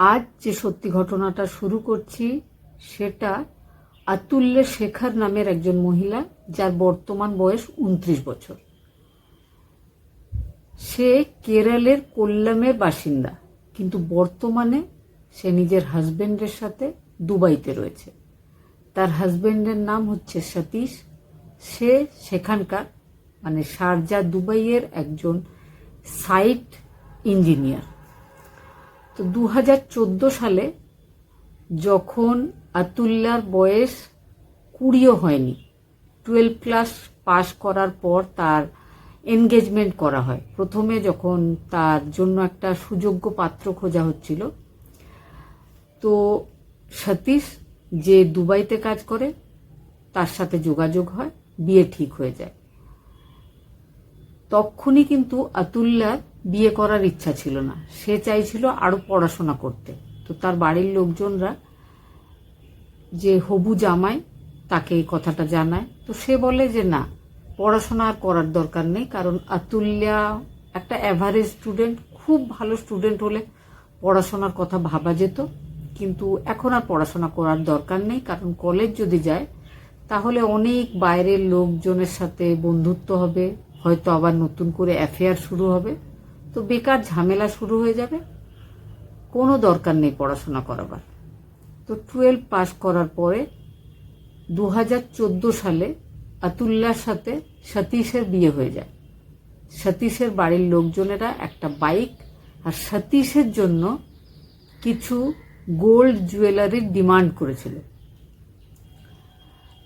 আজ যে সত্যি ঘটনাটা শুরু করছি, সেটা আতুল্য শেখার নামের একজন মহিলা, যার বর্তমান বয়স উনত্রিশ বছর। সে কেরালের কোল্লামের বাসিন্দা, কিন্তু বর্তমানে সে নিজের হাজবেন্ডের সাথে দুবাইতে রয়েছে। তার হাজবেন্ডের নাম হচ্ছে সতীশ। সে সেখানকার মানে শারজা দুবাইয়ের একজন সাইট ইঞ্জিনিয়ার। তো দু হাজার চোদ্দ সালে যখন আতুল্লার বয়স কুড়িও হয়নি টুয়েলভ ক্লাস পাশ করার পর তার এনগেজমেন্ট করা হয়। প্রথমে যখন তার জন্য একটা সুযোগ্য পাত্র খোঁজা হচ্ছিল, তো সতীশ যে দুবাইতে কাজ করে, তার সাথে যোগাযোগ হয়, বিয়ে ঠিক হয়ে যায়। তখনই কিন্তু আতুল্লার বিয়ে করার ইচ্ছা ছিল না। সে চাইছিল আরও পড়াশোনা করতে। তো তার বাড়ির লোকজনরা যে হবু জামাই, তাকে এই কথাটা জানায়। তো সে বলে যে, না, পড়াশোনা আর করার দরকার নেই, কারণ আতুল্যা একটা অ্যাভারেজ স্টুডেন্ট খুব ভালো স্টুডেন্ট হলে পড়াশোনার কথা ভাবা যেত। কিন্তু এখন আর পড়াশোনা করার দরকার নেই, কারণ কলেজ যদি যায়, তাহলে অনেক বাইরের লোকজনের সাথে বন্ধুত্ব হবে, হয়তো আবার নতুন করে অ্যাফেয়ার শুরু হবে। তো বেকার ঝামেলা শুরু হয়ে যাবে। কোনো দরকার নেই পড়াশোনা করাবার। তো টুয়েলভ পাস করার পরে দু হাজার চোদ্দ সালে আতুল্লার সাথে সতীশের বিয়ে হয়ে যায়। সতীশের বাড়ির লোকজনেরা একটা বাইক আর সতীশের জন্য কিছু গোল্ড জুয়েলারির ডিমান্ড করেছিল।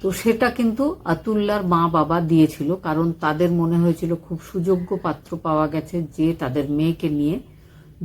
তো সেটা কিন্তু আতুল্লার মা বাবা দিয়েছিল, কারণ তাদের মনে হয়েছিল খুব সুযোগ্য পাত্র পাওয়া গেছে যে তাদের মেয়েকে নিয়ে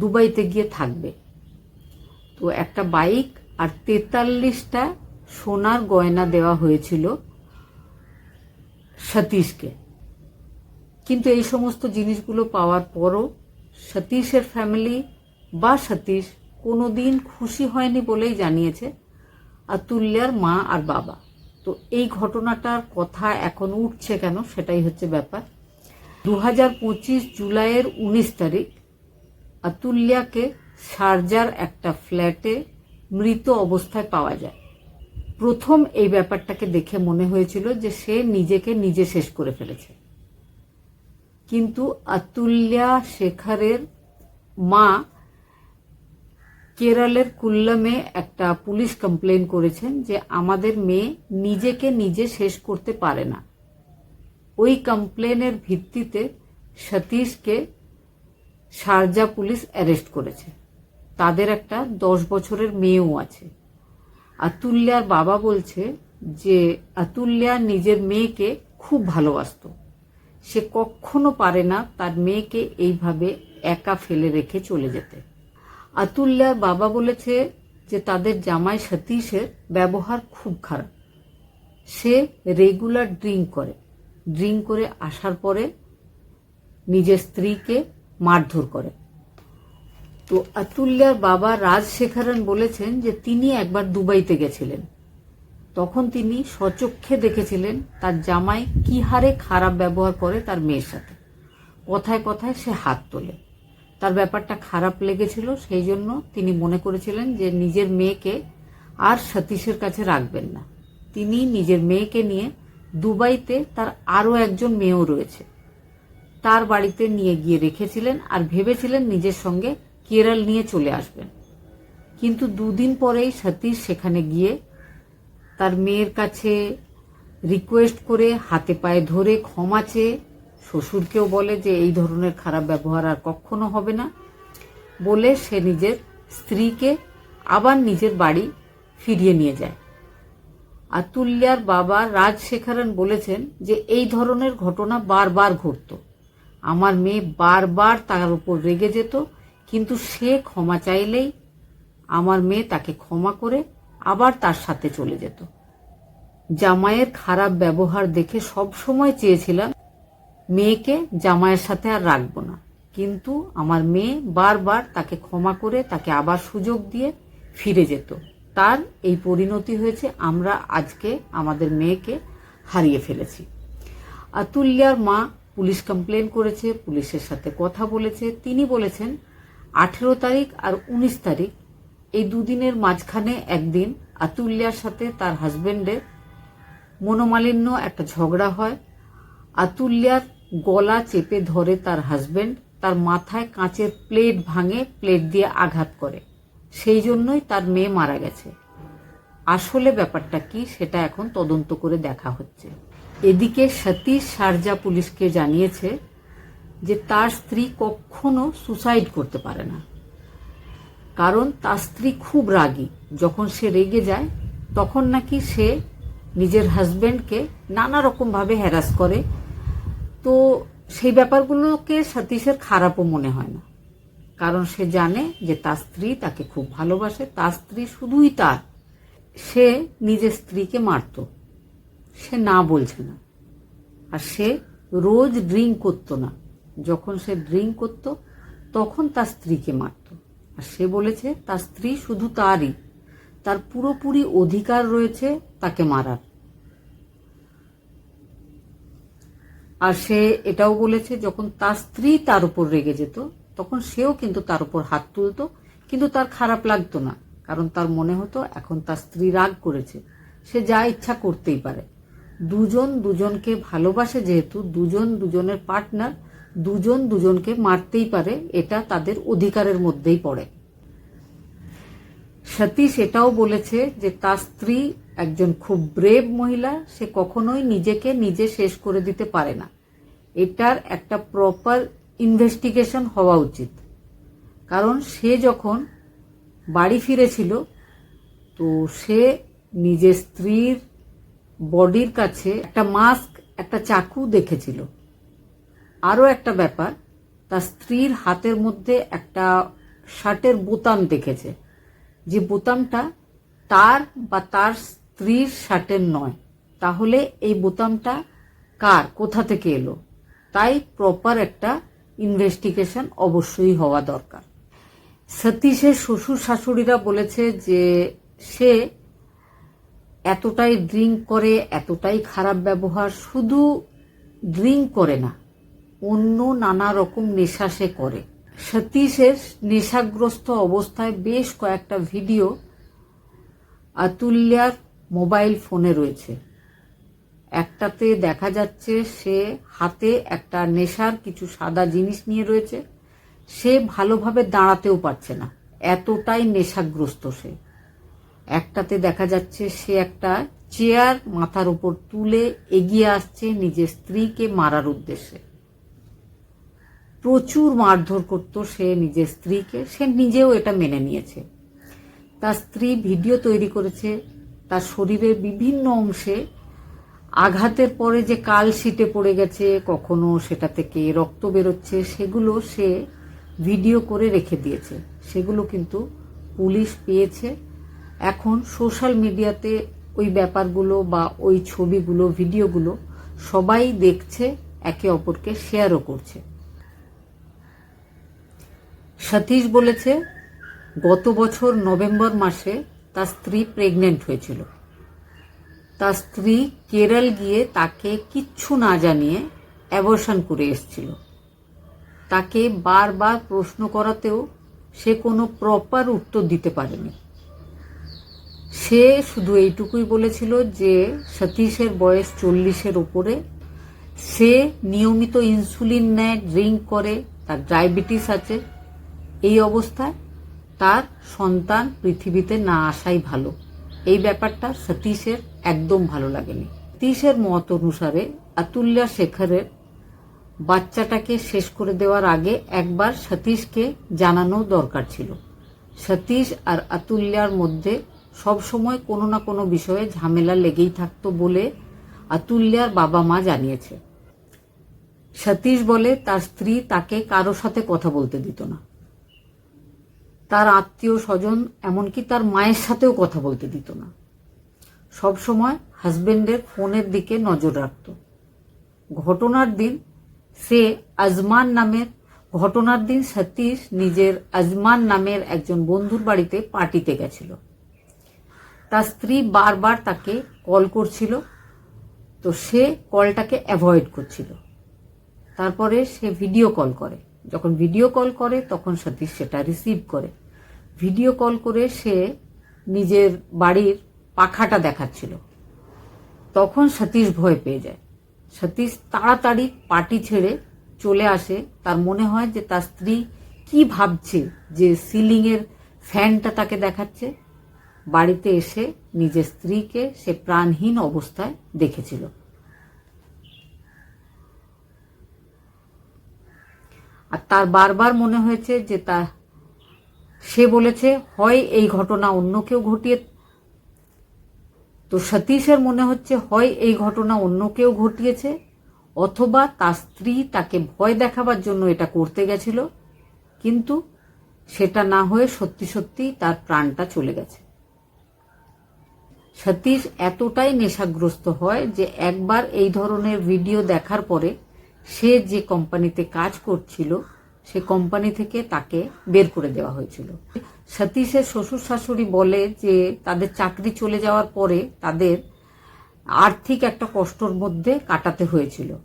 দুবাইতে গিয়ে থাকবে। তো একটা বাইক আর তেতাল্লিশটা সোনার গয়না দেওয়া হয়েছিল সতীশকে। কিন্তু এই সমস্ত জিনিসগুলো পাওয়ার পরও সতীশের ফ্যামিলি বা সতীশ কোনোদিন খুশি হয়নি বলেই জানিয়েছে আতুল্যার মা আর বাবা। তো এই ঘটনাটার কথা এখন উঠছে কেন সেটাই হচ্ছে ব্যাপার। দু হাজার পঁচিশ জুলাইয়ের উনিশ তারিখ আতুল্যাকে শারজার একটা ফ্ল্যাটে মৃত অবস্থায় পাওয়া যায়। প্রথম এই ব্যাপারটাকে দেখে মনে হয়েছিল যে সে নিজেকে নিজে শেষ করে ফেলেছে। কিন্তু আতুল্যা শেখারের মা কেরলের কুল্লামে একটা পুলিশ কমপ্লেন করেছেন যে আমাদের মেয়ে নিজেকে নিজে শেষ করতে পারে না। ওই কমপ্লেনের ভিত্তিতে সতীশকে শারজা পুলিশ অ্যারেস্ট করেছে। তাদের একটা দশ বছরের মেয়েও আছে। আতুল্যার বাবা বলছে যে আতুল্যা নিজের মেয়েকে খুব ভালোবাসত। সে কখনো পারে না তার মেয়েকে এইভাবে একা ফেলে রেখে চলে যেতে। আতুল্যার বাবা বলেছে যে তাদের জামাই সতীশের ব্যবহার খুব খারাপ। সে রেগুলার ড্রিঙ্ক করে। ড্রিঙ্ক করে আসার পরে নিজের স্ত্রীকে মারধর করে। তো আতুল্যার বাবা রাজশেখরন বলেছেন যে তিনি একবার দুবাইতে গেছিলেন। তখন তিনি সচক্ষে দেখেছিলেন তার জামাই কি হারে খারাপ ব্যবহার করে তার মেয়ের সাথে। কথায় কথায় সে হাত তোলে। তার ব্যাপারটা খারাপ লেগেছিল, সেই জন্য তিনি মনে করেছিলেন যে নিজের মেয়েকে আর সতীশের কাছে রাখবেন না। তিনি নিজের মেয়েকে নিয়ে দুবাইতে তার আরও একজন মেয়েও রয়েছে। তার বাড়িতে নিয়ে গিয়ে রেখেছিলেন আর ভেবেছিলেন নিজের সঙ্গে কেরল নিয়ে চলে আসবেন। কিন্তু দুদিন পরেই সতীশ সেখানে গিয়ে তার মেয়ের কাছে রিকোয়েস্ট করে হাতে পায়ে ধরে ক্ষমা চেয়ে শ্বশুরকেও বলে যে এই ধরনের খারাপ ব্যবহার আর কখনো হবে না। বলে সে নিজের স্ত্রীকে আবার নিজের বাড়ি ফিরিয়ে নিয়ে যায়। আতুল্যার বাবা রাজশেখরন বলেছেন যে, এই ধরনের ঘটনা বারবার ঘটত। আমার মেয়ে বারবার তার উপর রেগে যেত, কিন্তু সে ক্ষমা চাইলেই আমার মেয়ে তাকে ক্ষমা করে আবার তার সাথে চলে যেত। জামাইয়ের খারাপ ব্যবহার দেখে সব সময় চেয়েছিলাম মেয়েকে জামাইয়ের সাথে আর রাখব না। কিন্তু আমার মেয়ে বারবার তাকে ক্ষমা করে তাকে আবার সুযোগ দিয়ে ফিরে যেত। তার এই পরিণতি হয়েছে আমরা আজকে আমাদের মেয়েকে হারিয়ে ফেলেছি। আতুল্যার মা পুলিশ কমপ্লেন করেছে, পুলিশের সাথে কথা বলেছে। তিনি বলেছেন, আঠেরো তারিখ আর উনিশ তারিখ এই দুদিনের মাঝখানে একদিন আতুল্যার সাথে তার হাজবেন্ডের মনোমালিন্য, একটা ঝগড়া হয়। আতুল্যার গলা চেপে ধরে তার হাজবেন্ড তার মাথায় কাঁচের প্লেট ভাঙে প্লেট দিয়ে আঘাত করে। সেই জন্যই তার মেয়ে মারা গেছে। আসলে ব্যাপারটা কি সেটা এখন তদন্ত করে দেখা হচ্ছে। এদিকে সতীশ শারজা পুলিশকে জানিয়েছে যে তার স্ত্রী কখনো সুসাইড করতে পারে না। কারণ তার স্ত্রী খুব রাগী। যখন সে রেগে যায়, তখন নাকি সে নিজের হাজব্যান্ডকে নানা রকমভাবে হ্যারাস করে তো সেই ব্যাপারগুলোকে সতীশের খারাপও মনে হয় না। কারণ সে জানে যে তার স্ত্রী তাকে খুব ভালোবাসে, তার স্ত্রী শুধুই তার। সে নিজের স্ত্রীকে মারত। সে না বলছে না। আর সে রোজ ড্রিঙ্ক করতো না। যখন সে ড্রিঙ্ক করত, তখন তার স্ত্রীকে মারত। আর সে বলেছে, তার স্ত্রী শুধু তারই। তার পুরোপুরি অধিকার রয়েছে তাকে মারার। আর সে এটাও বলেছে, যখন তার স্ত্রী তার উপর রেগে যেত, তখন সেও কিন্তু তার উপর হাত তুলতো, কিন্তু তার খারাপ লাগতো না, কারণ তার মনে হতো এখন তার স্ত্রী রাগ করেছে, সে যা ইচ্ছা করতেই পারে। দুজন দুজনকে ভালোবাসে যেহেতু, দুজন দুজনের পার্টনার, দুজন দুজনকে মারতেই পারে, এটা তাদের অধিকারের মধ্যেই পড়ে। সতীশ এটাও বলেছে যে তার স্ত্রী একজন খুব ব্রেভ মহিলা, সে কখনোই নিজেকে নিজে শেষ করে দিতে পারে না। এটার একটা প্রপার ইনভেস্টিগেশন হওয়া উচিত। কারণ সে যখন বাড়ি ফিরেছিল, তো সে নিজের স্ত্রীর বডির কাছে একটা মাস্ক একটা চাকু দেখেছিল। আরও একটা ব্যাপার, তার স্ত্রীর হাতের মধ্যে একটা শার্টের বোতাম দেখেছে। যে বোতামটা তার বা তার স্ত্রীর শার্টের নয়। তাহলে এই বোতামটা কার? কোথা থেকে এলো? তাই প্রপার একটা ইনভেস্টিগেশন অবশ্যই হওয়া দরকার। সতীশের শ্বশুর শাশুড়িরা বলেছে যে সে এতটাই ড্রিঙ্ক করে, এতটাই খারাপ ব্যবহার, শুধু ড্রিঙ্ক করে না, অন্য নানা রকম নেশা সে করে। সতীশের নেশাগ্রস্ত অবস্থায় বেশ কয়েকটা ভিডিও আতুল্যার মোবাইল ফোনে রয়েছে। একটাতে দেখা যাচ্ছে সে হাতে একটা নেশার কিছু সাদা জিনিস নিয়ে রয়েছে। সে ভালোভাবে দাঁড়াতেও পারছে না। এতটাই নেশাগ্রস্ত সে। একটাতে দেখা যাচ্ছে সে একটা চেয়ার মাথার উপর তুলে এগিয়ে আসছে নিজের স্ত্রীকে মারার উদ্দেশ্যে। প্রচুর মারধর করত সে নিজের স্ত্রীকে। সে নিজেও এটা মেনে নিয়েছে। তার স্ত্রী ভিডিও তৈরি করেছে। তার শরীরের বিভিন্ন অংশে আঘাতের পরে যে কাল সিটে পড়ে গেছে, কখনো সেটা থেকে রক্ত বেরোচ্ছে, সেগুলো সে ভিডিও করে রেখে দিয়েছে। সেগুলো কিন্তু পুলিশ পেয়েছে। এখন সোশ্যাল মিডিয়াতে ওই ব্যাপারগুলো বা ওই ছবিগুলো, ভিডিওগুলো সবাই দেখছে, একে অপরকে শেয়ারও করছে। সতীশ বলেছে, গত বছর নভেম্বর মাসে তার স্ত্রী প্রেগনেন্ট হয়েছিল। তার স্ত্রী কেরল গিয়ে তাকে কিচ্ছু না জানিয়ে অ্যাবর্শন করে এসছিল। তাকে বারবার প্রশ্ন করাতেও সে কোনো প্রপার উত্তর দিতে পারেনি। সে শুধু এইটুকুই বলেছিল যে, সতীশের বয়স চল্লিশের ওপরে, সে নিয়মিত ইনসুলিন নেয় ড্রিঙ্ক করে, তার ডায়াবেটিস আছে, এই অবস্থায় তার সন্তান পৃথিবীতে না আসাই ভালো। এই ব্যাপারটা সতীশের একদম ভালো লাগেনি। সতীশের মত অনুসারে আতুল্যা শেখরের বাচ্চাটাকে শেষ করে দেওয়ার আগে একবার সতীশকে জানানো দরকার ছিল। সতীশ আর আতুল্যার মধ্যে সবসময় কোনো না কোনো বিষয়ে ঝামেলা লেগেই থাকতো বলে আতুল্যার বাবা মা জানিয়েছে। সতীশ বলে তার স্ত্রী তাকে কারও সাথে কথা বলতে দিত না। তার আত্মীয় স্বজন এমনকি তার মায়ের সাথেও কথা বলতে দিত না। সব সময় হাজবেন্ডের ফোনের দিকে নজর রাখত। ঘটনার দিন সে আজমান নামের, ঘটনার দিন সতীশ নিজের আজমান নামের একজন বন্ধুর বাড়িতে পার্টিতে গেছিল। তার স্ত্রী বারবার তাকে কল করছিল, তো সে কলটাকে অ্যাভয়েড করছিল। তারপরে সে ভিডিও কল করে। যখন ভিডিও কল করে, তখন সতীশ সেটা রিসিভ করে। ভিডিও কল করে সে নিজের বাড়ির পাখাটা দেখাচ্ছিল। তখন সতীশ ভয় পেয়ে যায়। সতীশ তাড়াতাড়ি পার্টি ছেড়ে চলে আসে। তার মনে হয় যে তার স্ত্রী কি ভাবছে যে সিলিং এর ফ্যানটা তাকে দেখাচ্ছে। বাড়িতে এসে নিজের স্ত্রীকে সে প্রাণহীন অবস্থায় দেখেছিল। আর তার বারবার মনে হয়েছে যে তা সে বলেছে, হয় এই ঘটনা অন্য কেউ ঘটিয়ে তো সতীশের মনে হচ্ছে, হয় এই ঘটনা অন্য কেউ ঘটিয়েছে, অথবা তার স্ত্রী তাকে ভয় দেখাবার জন্য এটা করতে গেছিল, কিন্তু সেটা না হয়ে সত্যি সত্যি তার প্রাণটা চলে গেছে। সতীশ এতটাই নেশাগ্রস্ত হয় যে একবার এই ধরনের ভিডিও দেখার পরে সে যে কোম্পানিতে কাজ করছিল সে কোম্পানি থেকে তাকে বের করে দেওয়া হয়েছিল। সতীশের শ্বশুর শাশুড়ি বলে যে, তাদের চাকরি চলে যাওয়ার পরে তাদের আর্থিক একটা কষ্টর মধ্যে কাটাতে হয়েছিল।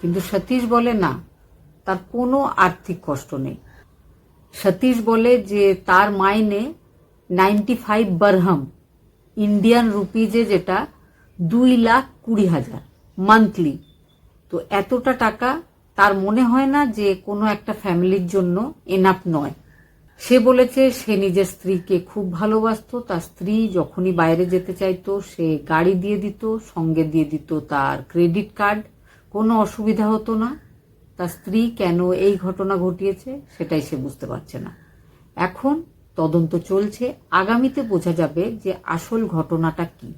কিন্তু সতীশ বলে, না, তার কোনো আর্থিক কষ্ট নেই। সতীশ বলে যে, তার মাইনে নাইনটি ফাইভ বারহাম, ইন্ডিয়ান রুপিজে যেটা দুই লাখ কুড়ি হাজার, মান্থলি। তো এতটা টাকা তার মনে হয় না যে কোনো একটা ফ্যামিলির জন্য এনাফ নয়। সে বলেছে সে নিজের স্ত্রীকে খুব ভালোবাসতো, তার স্ত্রী যখনই বাইরে যেতে চাইতো, সে গাড়ি দিয়ে দিত, সঙ্গে দিয়ে দিত তার ক্রেডিট কার্ড। কোনো অসুবিধা হতো না। তার স্ত্রী কেন এই ঘটনা ঘটিয়েছে সেটাই সে বুঝতে পারছে না। এখন তদন্ত চলছে। আগামীতে বোঝা যাবে যে আসল ঘটনাটা কি।